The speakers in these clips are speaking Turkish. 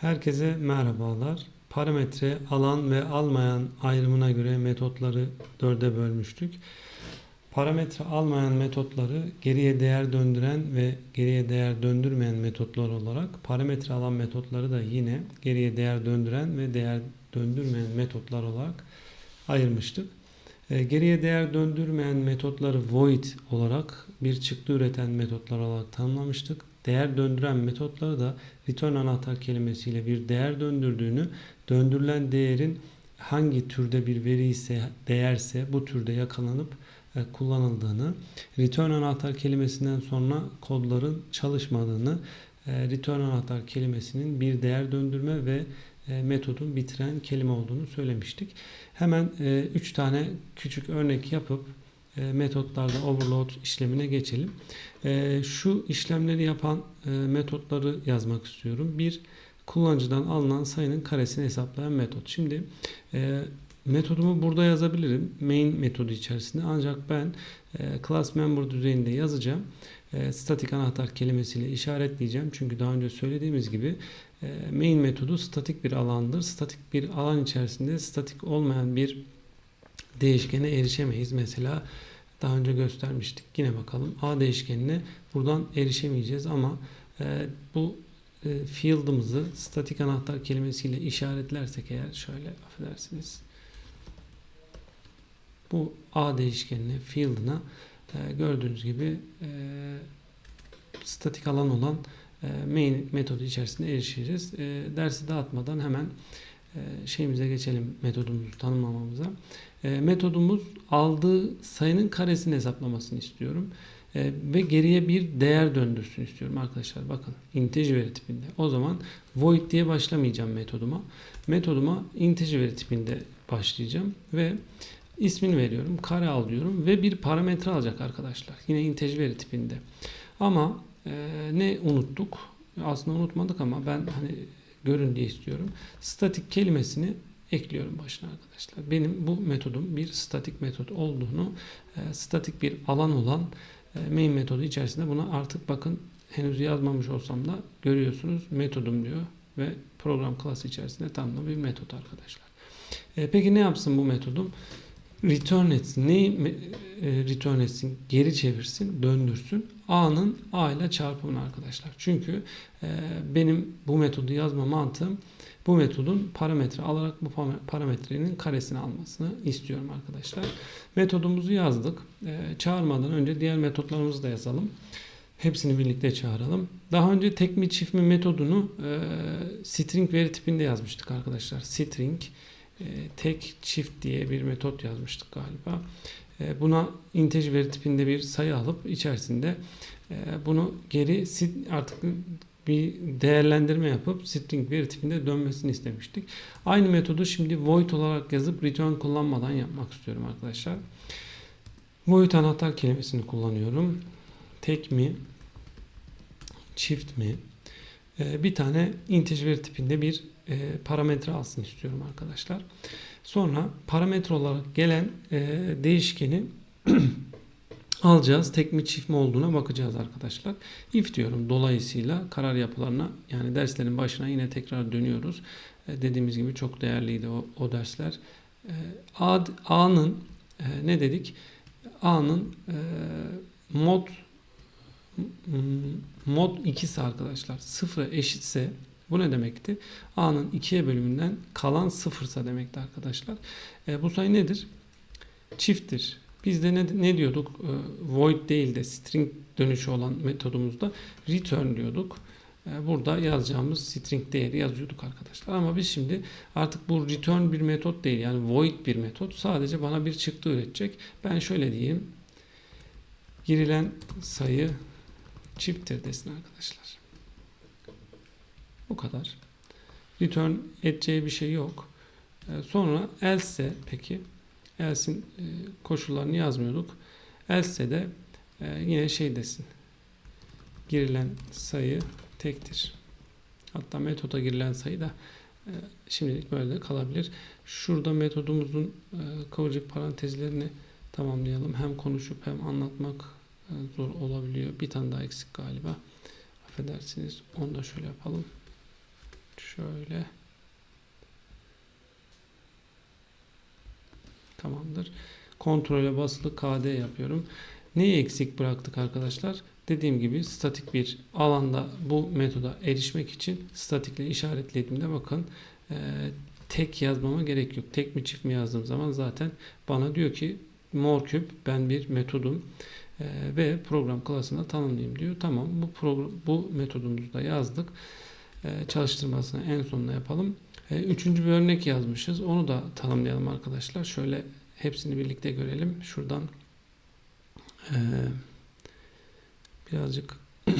Herkese merhabalar. Parametre alan ve almayan ayrımına göre metotları dörde bölmüştük. Parametre almayan metotları geriye değer döndüren ve geriye değer döndürmeyen metotlar olarak parametre alan metotları da yine geriye değer döndüren ve değer döndürmeyen metotlar olarak ayırmıştık. E, Geriye değer döndürmeyen metotları void olarak bir çıktı üreten metotlar olarak tanımlamıştık. Değer döndüren metotları da return anahtar kelimesiyle bir değer döndürdüğünü, döndürülen değerin hangi türde bir veri ise değerse bu türde yakalanıp e, kullanıldığını, return anahtar kelimesinden sonra kodların çalışmadığını, e, return anahtar kelimesinin bir değer döndürme ve e, metodun bitiren kelime olduğunu söylemiştik. Hemen 3 tane küçük örnek yapıp metotlarda overload işlemine geçelim. E, Şu işlemleri yapan e, metotları yazmak istiyorum. Bir kullanıcıdan alınan sayının karesini hesaplayan metot. Şimdi e, metodumu burada yazabilirim. Main metodu içerisinde. Ancak ben e, class member düzeyinde yazacağım. E, statik anahtar kelimesiyle işaretleyeceğim. Çünkü daha önce söylediğimiz gibi e, main metodu statik bir alandır. Statik bir alan içerisinde statik olmayan bir değişkene erişemeyiz. Mesela daha önce göstermiştik. Yine bakalım. A değişkenine buradan erişemeyeceğiz ama e, bu e, field'ımızı statik anahtar kelimesiyle işaretlersek eğer şöyle affedersiniz. Bu A değişkenine field'ına e, gördüğünüz gibi e, statik alan olan e, main metodu içerisinde erişeceğiz. E, dersi dağıtmadan hemen e, şeyimize geçelim metodumuzu tanımlamamıza. E, metodumuz aldığı sayının karesini hesaplamasını istiyorum. E, ve geriye bir değer döndürsün istiyorum arkadaşlar. Bakın integer veri tipinde. O zaman void diye başlamayacağım metoduma. Metoduma integer veri tipinde başlayacağım ve ismini veriyorum. Kare al diyorum ve bir parametre alacak arkadaşlar. Yine integer veri tipinde. Ama e, ne unuttuk? Aslında unutmadık ama ben hani görün diye istiyorum. Statik kelimesini ekliyorum başına arkadaşlar. Benim bu metodum bir statik metot olduğunu, e, statik bir alan olan e, main metodu içerisinde buna artık bakın henüz yazmamış olsam da görüyorsunuz metodum diyor ve program klası içerisinde tanımlı bir metot arkadaşlar. E, peki ne yapsın bu metodum? Return etsin. Neyi return etsin? Geri çevirsin, döndürsün. A'nın A ile çarpımını arkadaşlar. Çünkü benim bu metodu yazma mantığım bu metodun parametre alarak bu parametrenin karesini almasını istiyorum arkadaşlar. Metodumuzu yazdık. E, çağırmadan önce diğer metotlarımızı da yazalım. Hepsini birlikte çağıralım. Daha önce tek mi çift mi metodunu e, string veri tipinde yazmıştık arkadaşlar. String e, tek çift diye bir metot yazmıştık galiba. E, buna integer veri tipinde bir sayı alıp içerisinde e, bunu geri artık bir değerlendirme yapıp string veri tipinde dönmesini istemiştik. Aynı metodu şimdi void olarak yazıp return kullanmadan yapmak istiyorum arkadaşlar. Void anahtar kelimesini kullanıyorum. Tek mi? Çift mi? Bir tane integer veri tipinde bir e, parametre alsın istiyorum arkadaşlar. Sonra parametre olarak gelen e, değişkeni alacağız. Tek mi çift mi olduğuna bakacağız arkadaşlar. If diyorum. Dolayısıyla karar yapılarına yani derslerin başına yine tekrar dönüyoruz. E, dediğimiz gibi çok değerliydi o, o dersler. E, A'nın e, ne dedik? A'nın e, mod mod 2'si arkadaşlar. Sıfıra eşitse bu ne demekti? A'nın 2'ye bölümünden kalan sıfırsa demekti arkadaşlar. E, bu sayı nedir? Çifttir. Biz de ne, ne diyorduk? E, void değil de string dönüşü olan metodumuzda return diyorduk. E, burada yazacağımız string değeri yazıyorduk arkadaşlar. Ama biz şimdi artık bu return bir metot değil. Yani void bir metot. Sadece bana bir çıktı üretecek. Ben şöyle diyeyim. Girilen sayı çifttir desin arkadaşlar. Bu kadar. Return edeceği bir şey yok. Ee, sonra else peki else'in e, koşullarını yazmıyorduk. Else de e, yine şey desin. Girilen sayı tektir. Hatta metoda girilen sayı da e, şimdilik böyle kalabilir. Şurada metodumuzun kıvırcık parantezlerini tamamlayalım. Hem konuşup hem anlatmak zor olabiliyor. Bir tane daha eksik galiba. Affedersiniz. Onu da şöyle yapalım. Şöyle. Tamamdır. Kontrole basılı KD yapıyorum. Neyi eksik bıraktık arkadaşlar? Dediğim gibi statik bir alanda bu metoda erişmek için statikle işaretlediğimde bakın e, tek yazmama gerek yok. Tek mi çift mi yazdığım zaman zaten bana diyor ki mor küp ben bir metodum e, ve program klasında tanımlayayım diyor. Tamam bu program, bu metodumuzu da yazdık. E, çalıştırmasını en sonuna yapalım. E, üçüncü bir örnek yazmışız. Onu da tanımlayalım arkadaşlar. Şöyle hepsini birlikte görelim. Şuradan e, birazcık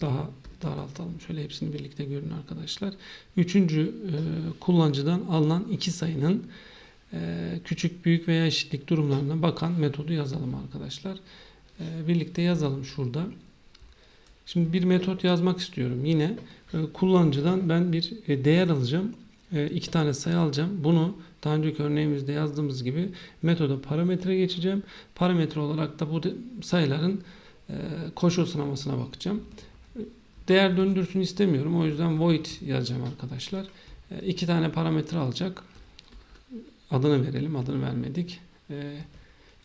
daha daraltalım. Şöyle hepsini birlikte görün arkadaşlar. Üçüncü e, kullanıcıdan alınan iki sayının küçük, büyük veya eşitlik durumlarına bakan metodu yazalım arkadaşlar. Birlikte yazalım şurada. Şimdi bir metot yazmak istiyorum. Yine e, kullanıcıdan ben bir e, değer alacağım. E, iki tane sayı alacağım. Bunu daha önceki örneğimizde yazdığımız gibi metoda parametre geçeceğim. Parametre olarak da bu sayıların koşul sınamasına bakacağım. Değer döndürsün istemiyorum. O yüzden void yazacağım arkadaşlar. İki tane parametre alacak. Adını verelim. Adını vermedik.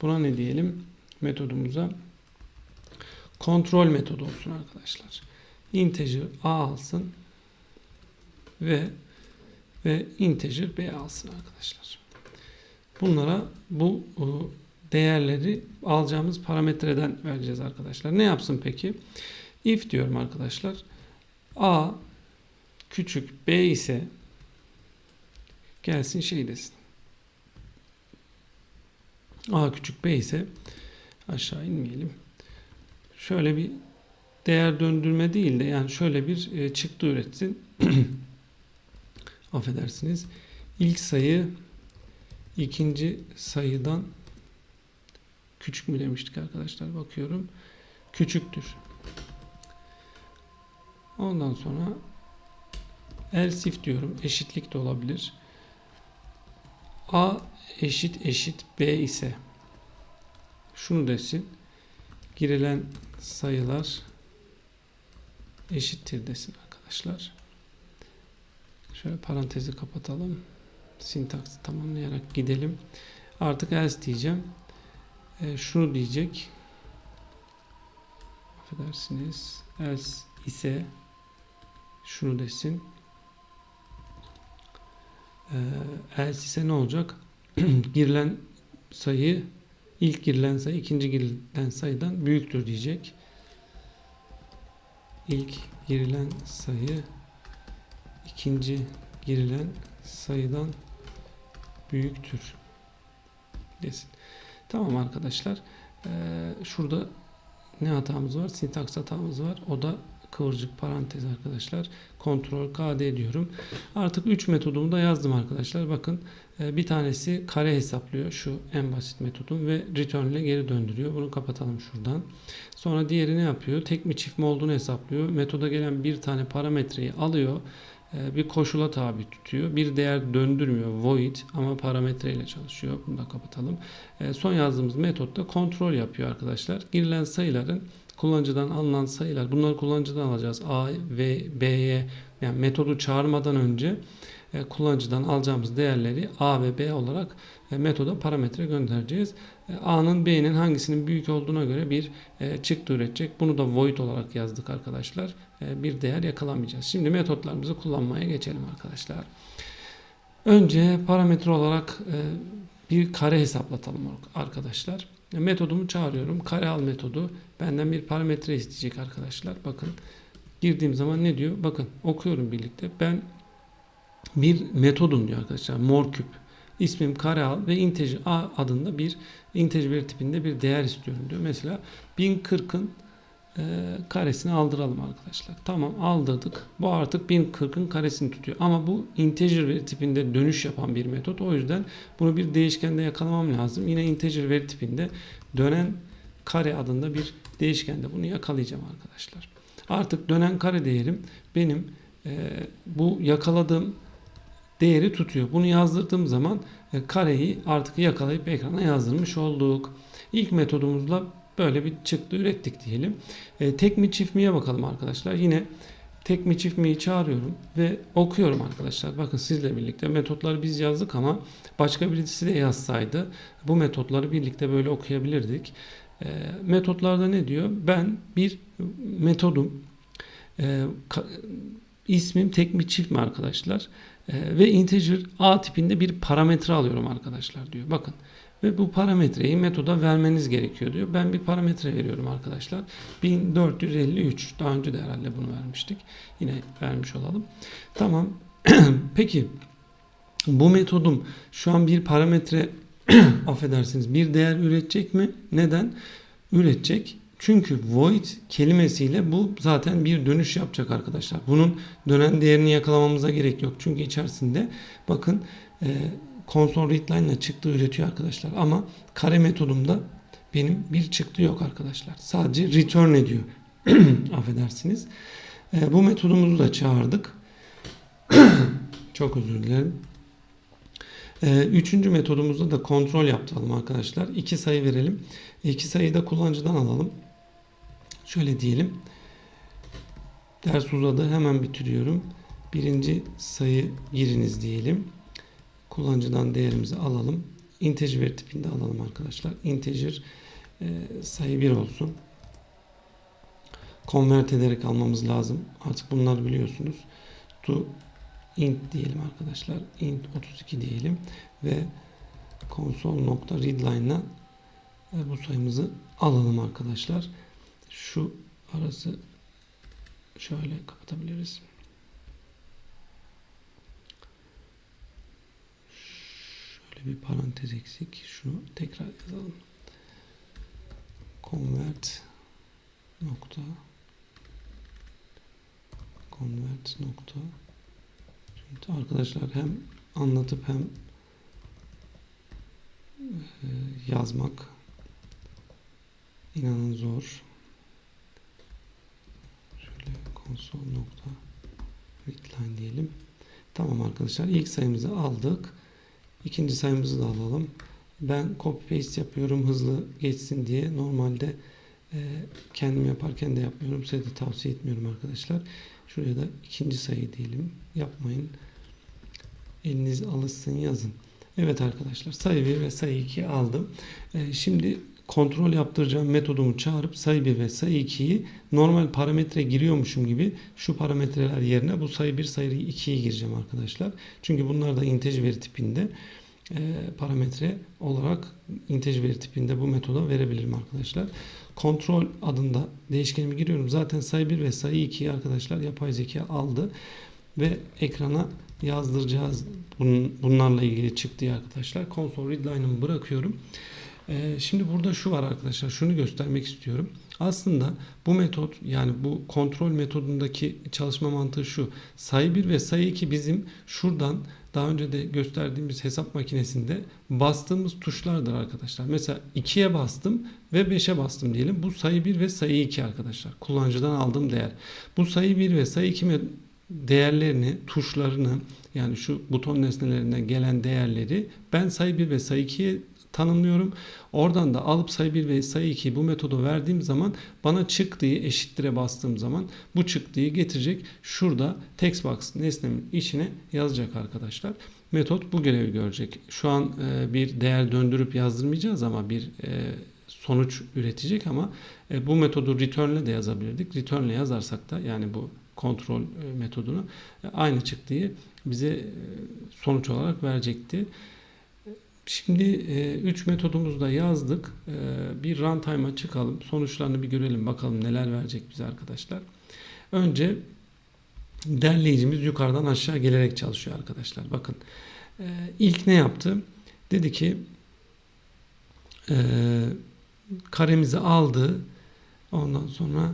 Buna ne diyelim? Metodumuza kontrol metodu olsun arkadaşlar. Integer A alsın ve ve integer B alsın arkadaşlar. Bunlara bu e, değerleri alacağımız parametreden vereceğiz arkadaşlar. Ne yapsın peki? If diyorum arkadaşlar. A küçük B ise gelsin şey desin. A küçük B ise aşağı inmeyelim. Şöyle bir değer döndürme değil de yani şöyle bir e, çıktı üretsin. Affedersiniz. İlk sayı ikinci sayıdan küçük mü demiştik arkadaşlar bakıyorum. Küçüktür. Ondan sonra else if diyorum. Eşitlik de olabilir. A eşit eşit B ise şunu desin. Girilen sayılar eşittir desin arkadaşlar. Şöyle parantezi kapatalım. Sintaksi tamamlayarak gidelim. Artık else diyeceğim. E, şunu diyecek. Affedersiniz. Else ise şunu desin. E, else ise ne olacak? girilen sayı ilk girilen sayı ikinci girilen sayıdan büyüktür diyecek. İlk girilen sayı ikinci girilen sayıdan büyüktür desin. Tamam arkadaşlar. Ee, şurada ne hatamız var? Sintaks hatamız var. O da kıvırcık parantez arkadaşlar. Kontrol KD diyorum. Artık 3 metodumu da yazdım arkadaşlar. Bakın e, bir tanesi kare hesaplıyor. Şu en basit metodum ve return ile geri döndürüyor. Bunu kapatalım şuradan. Sonra diğeri ne yapıyor? Tek mi çift mi olduğunu hesaplıyor. Metoda gelen bir tane parametreyi alıyor e, bir koşula tabi tutuyor. Bir değer döndürmüyor void ama parametre ile çalışıyor. Bunu da kapatalım. E, son yazdığımız metotta kontrol yapıyor arkadaşlar. Girilen sayıların kullanıcıdan alınan sayılar bunları kullanıcıdan alacağız. A ve B'ye yani metodu çağırmadan önce e, kullanıcıdan alacağımız değerleri A ve B olarak e, metoda parametre göndereceğiz. E, A'nın B'nin hangisinin büyük olduğuna göre bir e, çıktı üretecek. Bunu da void olarak yazdık arkadaşlar. E, bir değer yakalamayacağız. Şimdi metotlarımızı kullanmaya geçelim arkadaşlar. Önce parametre olarak bir kare hesaplatalım arkadaşlar. Metodumu çağırıyorum. Kare al metodu benden bir parametre isteyecek arkadaşlar. Bakın girdiğim zaman ne diyor? Bakın okuyorum birlikte. Ben bir metodum diyor arkadaşlar. Mor küp. İsmim kare al ve integer a adında bir integer veri tipinde bir değer istiyorum diyor. Mesela 1040'ın e, karesini aldıralım arkadaşlar. Tamam aldırdık. Bu artık 1040'ın karesini tutuyor. Ama bu integer veri tipinde dönüş yapan bir metot. O yüzden bunu bir değişkende yakalamam lazım. Yine integer veri tipinde dönen kare adında bir değişkende bunu yakalayacağım arkadaşlar. Artık dönen kare değerim benim e, bu yakaladığım değeri tutuyor. Bunu yazdırdığım zaman e, kareyi artık yakalayıp ekrana yazdırmış olduk. İlk metodumuzla böyle bir çıktı ürettik diyelim. E, tek mi çift miye bakalım arkadaşlar. Yine tek mi çift mi'yi çağırıyorum ve okuyorum arkadaşlar. Bakın sizle birlikte metotları biz yazdık ama başka birisi de yazsaydı bu metotları birlikte böyle okuyabilirdik. E, metotlarda ne diyor? Ben bir metodum. E, ismim tek mi çift mi arkadaşlar? E, ve integer a tipinde bir parametre alıyorum arkadaşlar diyor. Bakın ve bu parametreyi metoda vermeniz gerekiyor diyor. Ben bir parametre veriyorum arkadaşlar. 1453. Daha önce de herhalde bunu vermiştik. Yine vermiş olalım. Tamam. Peki bu metodum şu an bir parametre affedersiniz bir değer üretecek mi? Neden? Üretecek. Çünkü void kelimesiyle bu zaten bir dönüş yapacak arkadaşlar. Bunun dönen değerini yakalamamıza gerek yok. Çünkü içerisinde bakın console readline ile çıktı üretiyor arkadaşlar. Ama kare metodumda benim bir çıktı yok arkadaşlar. Sadece return ediyor. Affedersiniz. E, bu metodumuzu da çağırdık. Çok özür dilerim. E, üçüncü metodumuzda da kontrol yaptıralım arkadaşlar. İki sayı verelim. İki sayıyı da kullanıcıdan alalım. Şöyle diyelim. Ders uzadı. Hemen bitiriyorum. Birinci sayı giriniz diyelim. Kullanıcıdan değerimizi alalım. Integer veri tipinde alalım arkadaşlar. Integer e, sayı 1 olsun. Convert ederek almamız lazım. Artık bunları biliyorsunuz. To int diyelim arkadaşlar. int 32 diyelim ve console.readline'la e, bu sayımızı alalım arkadaşlar. Şu arası şöyle kapatabiliriz. Bir parantez eksik. Şunu tekrar yazalım. Convert nokta convert nokta Şimdi arkadaşlar hem anlatıp hem e, yazmak inanın zor. Şöyle console nokta readline diyelim. Tamam arkadaşlar ilk sayımızı aldık. İkinci sayımızı da alalım. Ben copy paste yapıyorum hızlı geçsin diye. Normalde e, kendim yaparken de yapmıyorum. Size de tavsiye etmiyorum arkadaşlar. Şuraya da ikinci sayı diyelim. Yapmayın. Eliniz alışsın yazın. Evet arkadaşlar sayı 1 ve sayı 2 aldım. E, şimdi kontrol yaptıracağım metodumu çağırıp sayı 1 ve sayı 2'yi normal parametre giriyormuşum gibi şu parametreler yerine bu sayı 1 sayı 2'yi gireceğim arkadaşlar. Çünkü bunlar da integer veri tipinde e, parametre olarak integer veri tipinde bu metoda verebilirim arkadaşlar. Kontrol adında değişkenimi giriyorum. Zaten sayı 1 ve sayı 2'yi arkadaşlar yapay zeka aldı ve ekrana yazdıracağız bunun, bunlarla ilgili çıktı arkadaşlar. Console readline'ımı bırakıyorum. Ee, şimdi burada şu var arkadaşlar. Şunu göstermek istiyorum. Aslında bu metot yani bu kontrol metodundaki çalışma mantığı şu. Sayı 1 ve sayı 2 bizim şuradan daha önce de gösterdiğimiz hesap makinesinde bastığımız tuşlardır arkadaşlar. Mesela 2'ye bastım ve 5'e bastım diyelim. Bu sayı 1 ve sayı 2 arkadaşlar. Kullanıcıdan aldığım değer. Bu sayı 1 ve sayı 2 değerlerini, tuşlarını yani şu buton nesnelerinden gelen değerleri ben sayı 1 ve sayı 2'ye tanımlıyorum. Oradan da alıp sayı 1 ve sayı 2'yi bu metoda verdiğim zaman bana çıktığı eşittire bastığım zaman bu çıktığı getirecek. Şurada text box nesnemin içine yazacak arkadaşlar. Metot bu görevi görecek. Şu an e, bir değer döndürüp yazdırmayacağız ama bir e, sonuç üretecek ama e, bu metodu return ile de yazabilirdik. Return ile yazarsak da yani bu kontrol metodunu e, aynı çıktığı bize sonuç olarak verecekti. Şimdi 3 e, metodumuzu da yazdık. E, bir runtime'a çıkalım. Sonuçlarını bir görelim. Bakalım neler verecek bize arkadaşlar. Önce derleyicimiz yukarıdan aşağı gelerek çalışıyor arkadaşlar. Bakın e, ilk ne yaptı? Dedi ki e, karemizi aldı. Ondan sonra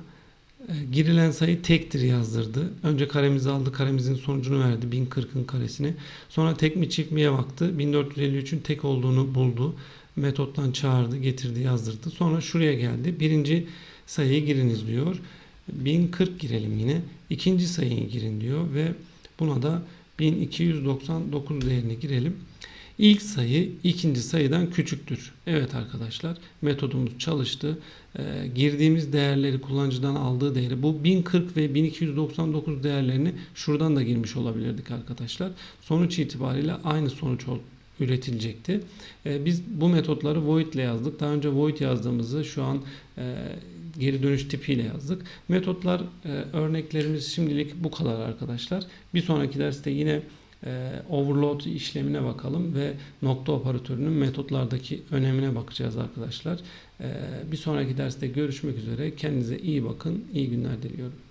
girilen sayı tektir yazdırdı. Önce karemizi aldı. Karemizin sonucunu verdi. 1040'ın karesini. Sonra tek mi çift miye baktı. 1453'ün tek olduğunu buldu. Metottan çağırdı, getirdi, yazdırdı. Sonra şuraya geldi. Birinci sayıyı giriniz diyor. 1040 girelim yine. İkinci sayıyı girin diyor ve buna da 1299 değerini girelim. İlk sayı ikinci sayıdan küçüktür. Evet arkadaşlar metodumuz çalıştı. Ee, girdiğimiz değerleri kullanıcıdan aldığı değeri bu 1040 ve 1299 değerlerini şuradan da girmiş olabilirdik arkadaşlar. Sonuç itibariyle aynı sonuç ol- üretilecekti. Ee, biz bu metotları void ile yazdık. Daha önce void yazdığımızı şu an e, geri dönüş tipiyle yazdık. Metotlar e, örneklerimiz şimdilik bu kadar arkadaşlar. Bir sonraki derste yine e, overload işlemine bakalım ve nokta operatörünün metotlardaki önemine bakacağız arkadaşlar. E, bir sonraki derste görüşmek üzere. Kendinize iyi bakın. İyi günler diliyorum.